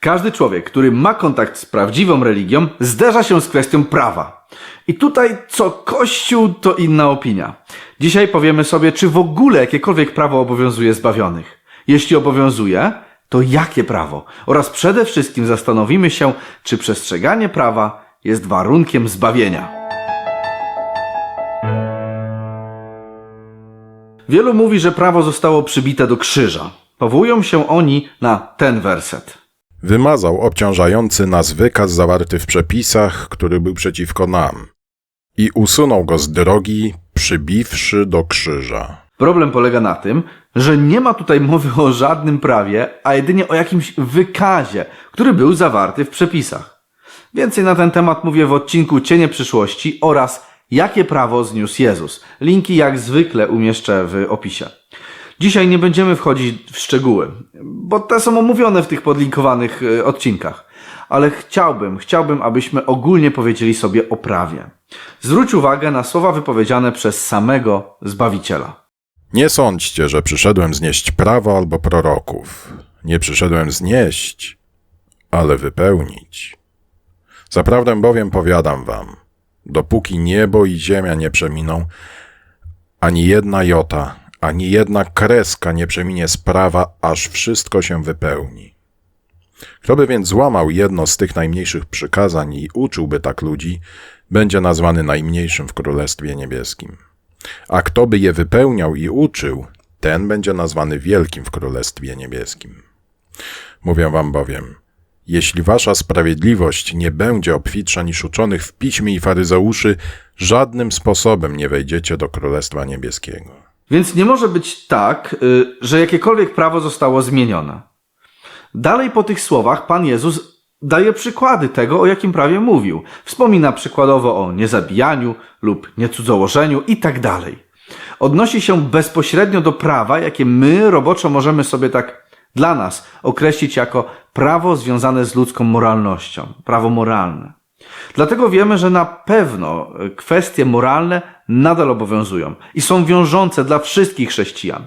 Każdy człowiek, który ma kontakt z prawdziwą religią, zderza się z kwestią prawa. I tutaj co Kościół, to inna opinia. Dzisiaj powiemy sobie, czy w ogóle jakiekolwiek prawo obowiązuje zbawionych. Jeśli obowiązuje, to jakie prawo? Oraz przede wszystkim zastanowimy się, czy przestrzeganie prawa jest warunkiem zbawienia. Wielu mówi, że prawo zostało przybite do krzyża. Powołują się oni na ten werset. Wymazał obciążający nas wykaz zawarty w przepisach, który był przeciwko nam, i usunął go z drogi, przybiwszy do krzyża. Problem polega na tym, że nie ma tutaj mowy o żadnym prawie, a jedynie o jakimś wykazie, który był zawarty w przepisach. Więcej na ten temat mówię w odcinku Cienie przyszłości oraz Jakie prawo zniósł Jezus. Linki jak zwykle umieszczę w opisie. Dzisiaj nie będziemy wchodzić w szczegóły, bo te są omówione w tych podlinkowanych y, odcinkach. Ale chciałbym, chciałbym, abyśmy ogólnie powiedzieli sobie o prawie. Zwróć uwagę na słowa wypowiedziane przez samego Zbawiciela. Nie sądźcie, że przyszedłem znieść prawo albo proroków. Nie przyszedłem znieść, ale wypełnić. Zaprawdę bowiem powiadam wam, dopóki niebo i ziemia nie przeminą, ani jedna jota, ani jedna kreska nie przeminie z prawa, aż wszystko się wypełni. Kto by więc złamał jedno z tych najmniejszych przykazań i uczyłby tak ludzi, będzie nazwany najmniejszym w Królestwie Niebieskim. A kto by je wypełniał i uczył, ten będzie nazwany wielkim w Królestwie Niebieskim. Mówię wam bowiem, jeśli wasza sprawiedliwość nie będzie obfitsza niż uczonych w piśmie i faryzeuszy, żadnym sposobem nie wejdziecie do Królestwa Niebieskiego. Więc nie może być tak, y, że jakiekolwiek prawo zostało zmienione. Dalej po tych słowach Pan Jezus daje przykłady tego, o jakim prawie mówił. Wspomina przykładowo o niezabijaniu lub niecudzołożeniu i tak dalej. Odnosi się bezpośrednio do prawa, jakie my roboczo możemy sobie tak dla nas określić jako prawo związane z ludzką moralnością, prawo moralne. Dlatego wiemy, że na pewno kwestie moralne nadal obowiązują i są wiążące dla wszystkich chrześcijan.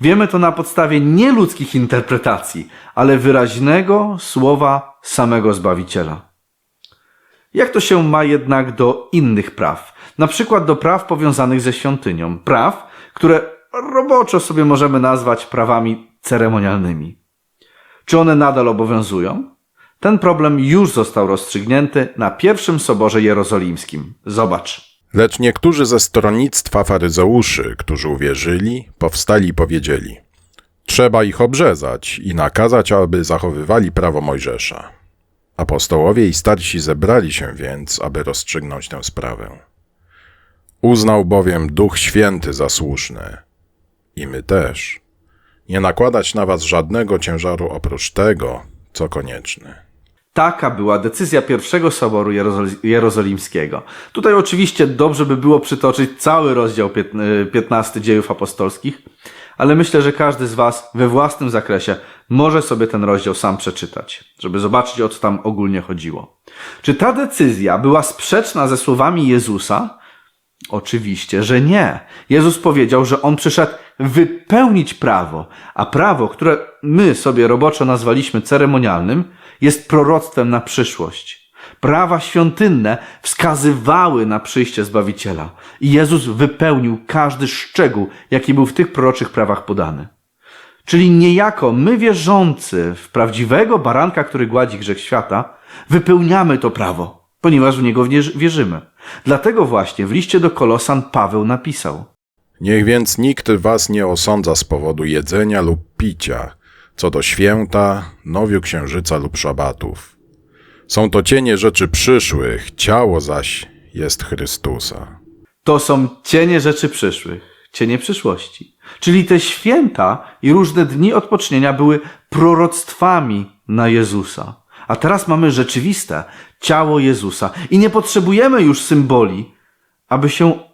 Wiemy to na podstawie nieludzkich interpretacji, ale wyraźnego słowa samego Zbawiciela. Jak to się ma jednak do innych praw? Na przykład do praw powiązanych ze świątynią. Praw, które roboczo sobie możemy nazwać prawami ceremonialnymi. Czy one nadal obowiązują? Ten problem już został rozstrzygnięty na pierwszym soborze jerozolimskim. Zobacz. Lecz niektórzy ze stronnictwa faryzeuszy, którzy uwierzyli, powstali i powiedzieli: Trzeba ich obrzezać i nakazać, aby zachowywali prawo Mojżesza. Apostołowie i starsi zebrali się więc, aby rozstrzygnąć tę sprawę. Uznał bowiem Duch Święty za słuszne, i my też, nie nakładać na was żadnego ciężaru oprócz tego, co konieczne. Taka była decyzja pierwszego soboru Jerozol- jerozolimskiego. Tutaj oczywiście dobrze by było przytoczyć cały rozdział piętn- y, 15 dziejów apostolskich, ale myślę, że każdy z Was we własnym zakresie może sobie ten rozdział sam przeczytać, żeby zobaczyć o co tam ogólnie chodziło. Czy ta decyzja była sprzeczna ze słowami Jezusa? Oczywiście, że nie. Jezus powiedział, że On przyszedł wypełnić prawo, a prawo, które my sobie roboczo nazwaliśmy ceremonialnym, jest proroctwem na przyszłość. Prawa świątynne wskazywały na przyjście Zbawiciela i Jezus wypełnił każdy szczegół, jaki był w tych proroczych prawach podany. Czyli niejako my wierzący w prawdziwego baranka, który gładzi grzech świata, wypełniamy to prawo, ponieważ w niego wierz- wierzymy. Dlatego właśnie w liście do Kolosan Paweł napisał: Niech więc nikt was nie osądza z powodu jedzenia lub picia, co do święta, nowiu księżyca lub szabatów. Są to cienie rzeczy przyszłych, ciało zaś jest Chrystusa. To są cienie rzeczy przyszłych, cienie przyszłości. Czyli te święta i różne dni odpocznienia były proroctwami na Jezusa. A teraz mamy rzeczywiste ciało Jezusa i nie potrzebujemy już symboli, aby się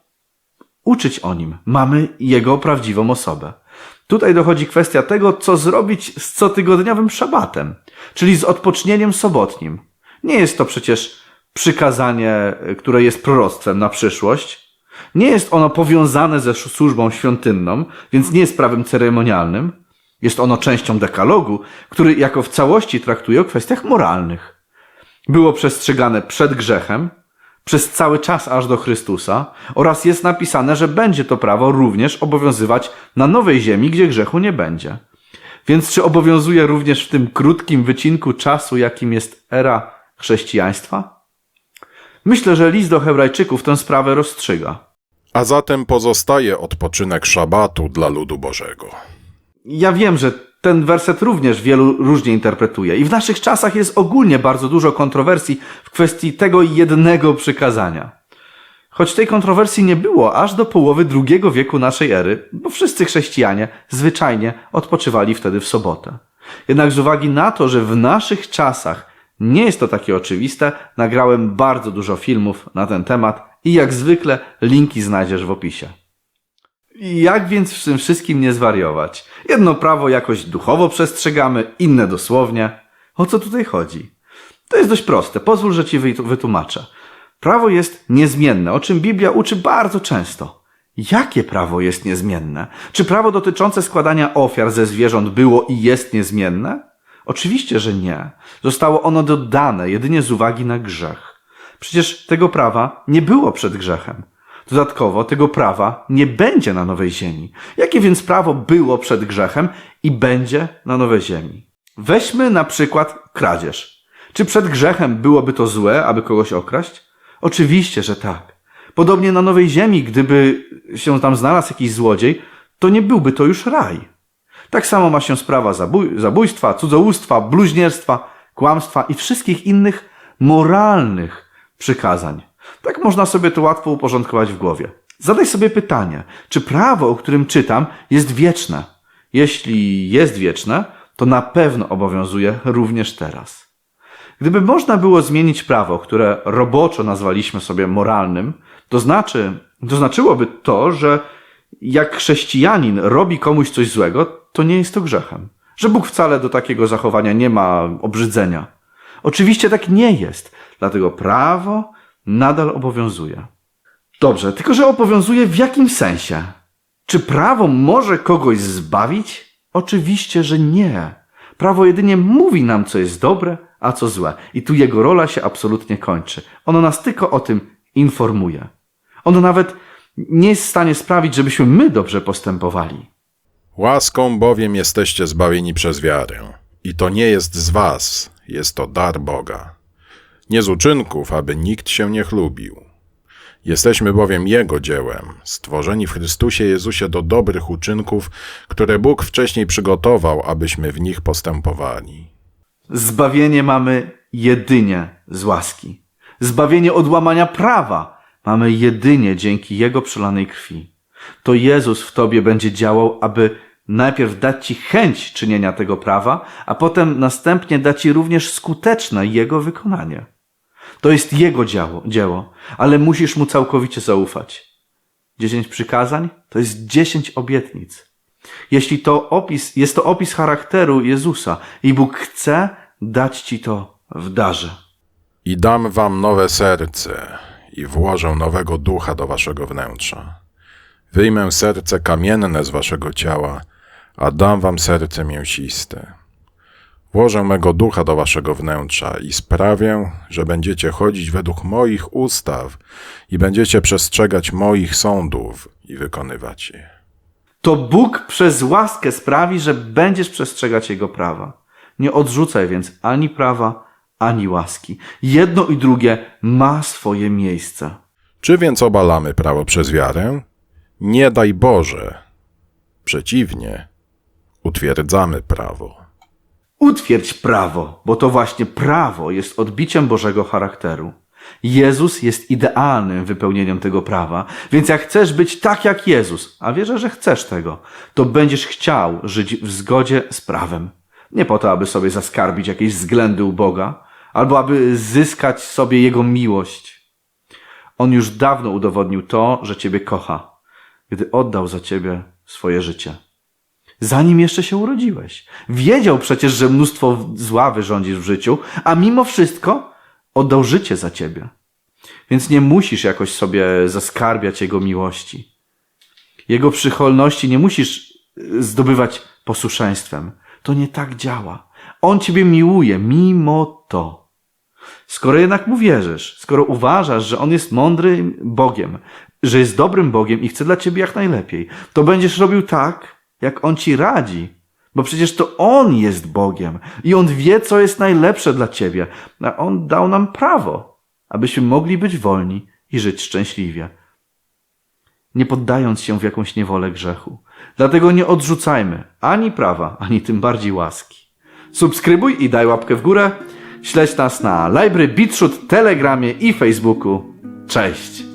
uczyć o nim. Mamy jego prawdziwą osobę. Tutaj dochodzi kwestia tego, co zrobić z cotygodniowym szabatem, czyli z odpocznieniem sobotnim. Nie jest to przecież przykazanie, które jest proroctwem na przyszłość. Nie jest ono powiązane ze służbą świątynną, więc nie jest prawem ceremonialnym. Jest ono częścią dekalogu, który jako w całości traktuje o kwestiach moralnych. Było przestrzegane przed grzechem, przez cały czas aż do Chrystusa oraz jest napisane, że będzie to prawo również obowiązywać na nowej ziemi, gdzie grzechu nie będzie. Więc czy obowiązuje również w tym krótkim wycinku czasu, jakim jest era chrześcijaństwa? Myślę, że list do Hebrajczyków tę sprawę rozstrzyga. A zatem pozostaje odpoczynek szabatu dla ludu Bożego. Ja wiem, że ten werset również wielu różnie interpretuje i w naszych czasach jest ogólnie bardzo dużo kontrowersji w kwestii tego jednego przykazania. Choć tej kontrowersji nie było aż do połowy II wieku naszej ery, bo wszyscy chrześcijanie zwyczajnie odpoczywali wtedy w sobotę. Jednak z uwagi na to, że w naszych czasach nie jest to takie oczywiste, nagrałem bardzo dużo filmów na ten temat i jak zwykle linki znajdziesz w opisie. Jak więc w tym wszystkim nie zwariować? Jedno prawo jakoś duchowo przestrzegamy, inne dosłownie. O co tutaj chodzi? To jest dość proste, pozwól, że ci wytłumaczę. Prawo jest niezmienne, o czym Biblia uczy bardzo często. Jakie prawo jest niezmienne? Czy prawo dotyczące składania ofiar ze zwierząt było i jest niezmienne? Oczywiście, że nie. Zostało ono dodane jedynie z uwagi na grzech. Przecież tego prawa nie było przed grzechem. Dodatkowo tego prawa nie będzie na nowej ziemi. Jakie więc prawo było przed grzechem i będzie na nowej ziemi? Weźmy na przykład kradzież. Czy przed grzechem byłoby to złe, aby kogoś okraść? Oczywiście, że tak. Podobnie na nowej ziemi, gdyby się tam znalazł jakiś złodziej, to nie byłby to już raj. Tak samo ma się sprawa zabój, zabójstwa, cudzołóstwa, bluźnierstwa, kłamstwa i wszystkich innych moralnych przykazań. Tak można sobie to łatwo uporządkować w głowie. Zadaj sobie pytanie, czy prawo, o którym czytam, jest wieczne? Jeśli jest wieczne, to na pewno obowiązuje również teraz. Gdyby można było zmienić prawo, które roboczo nazwaliśmy sobie moralnym, to znaczy, to znaczyłoby to, że jak chrześcijanin robi komuś coś złego, to nie jest to grzechem. Że Bóg wcale do takiego zachowania nie ma obrzydzenia. Oczywiście tak nie jest, dlatego prawo nadal obowiązuje. Dobrze, tylko że obowiązuje w jakim sensie? Czy prawo może kogoś zbawić? Oczywiście, że nie. Prawo jedynie mówi nam, co jest dobre, a co złe. I tu jego rola się absolutnie kończy. Ono nas tylko o tym informuje. Ono nawet nie jest w stanie sprawić, żebyśmy my dobrze postępowali. Łaską bowiem jesteście zbawieni przez wiarę. I to nie jest z was, jest to dar Boga. Nie z uczynków, aby nikt się nie chlubił. Jesteśmy bowiem Jego dziełem, stworzeni w Chrystusie Jezusie do dobrych uczynków, które Bóg wcześniej przygotował, abyśmy w nich postępowali. Zbawienie mamy jedynie z łaski. Zbawienie od łamania prawa mamy jedynie dzięki Jego przelanej krwi. To Jezus w Tobie będzie działał, aby najpierw dać Ci chęć czynienia tego prawa, a potem następnie dać Ci również skuteczne Jego wykonanie. To jest Jego dzieło, dzieło, ale musisz Mu całkowicie zaufać. Dziesięć przykazań to jest dziesięć obietnic. Jeśli to opis, jest to opis charakteru Jezusa i Bóg chce dać Ci to w darze. I dam wam nowe serce i włożę nowego ducha do waszego wnętrza. Wyjmę serce kamienne z waszego ciała, a dam wam serce mięsiste. Włożę mego ducha do waszego wnętrza i sprawię, że będziecie chodzić według moich ustaw i będziecie przestrzegać moich sądów i wykonywać je. To Bóg przez łaskę sprawi, że będziesz przestrzegać Jego prawa. Nie odrzucaj więc ani prawa, ani łaski. Jedno i drugie ma swoje miejsce. Czy więc obalamy prawo przez wiarę? Nie daj Boże. Przeciwnie, utwierdzamy prawo. Utwierdź prawo, bo to właśnie prawo jest odbiciem Bożego charakteru. Jezus jest idealnym wypełnieniem tego prawa, więc jak chcesz być tak jak Jezus, a wierzę, że chcesz tego, to będziesz chciał żyć w zgodzie z prawem. Nie po to, aby sobie zaskarbić jakieś względy u Boga, albo aby zyskać sobie Jego miłość. On już dawno udowodnił to, że Ciebie kocha, gdy oddał za Ciebie swoje życie zanim jeszcze się urodziłeś. Wiedział przecież, że mnóstwo zła wyrządzisz w życiu, a mimo wszystko oddał życie za ciebie. Więc nie musisz jakoś sobie zaskarbiać Jego miłości. Jego przychylności nie musisz y, zdobywać posłuszeństwem. To nie tak działa. On ciebie miłuje mimo to. Skoro jednak mu wierzysz, skoro uważasz, że on jest mądrym Bogiem, że jest dobrym Bogiem i chce dla ciebie jak najlepiej, to będziesz robił tak, jak on ci radzi. Bo przecież to on jest Bogiem i on wie, co jest najlepsze dla ciebie. A on dał nam prawo, abyśmy mogli być wolni i żyć szczęśliwie. Nie poddając się w jakąś niewolę grzechu. Dlatego nie odrzucajmy ani prawa, ani tym bardziej łaski. Subskrybuj i daj łapkę w górę. Śledź nas na Library Beatshoot, Telegramie i Facebooku. Cześć!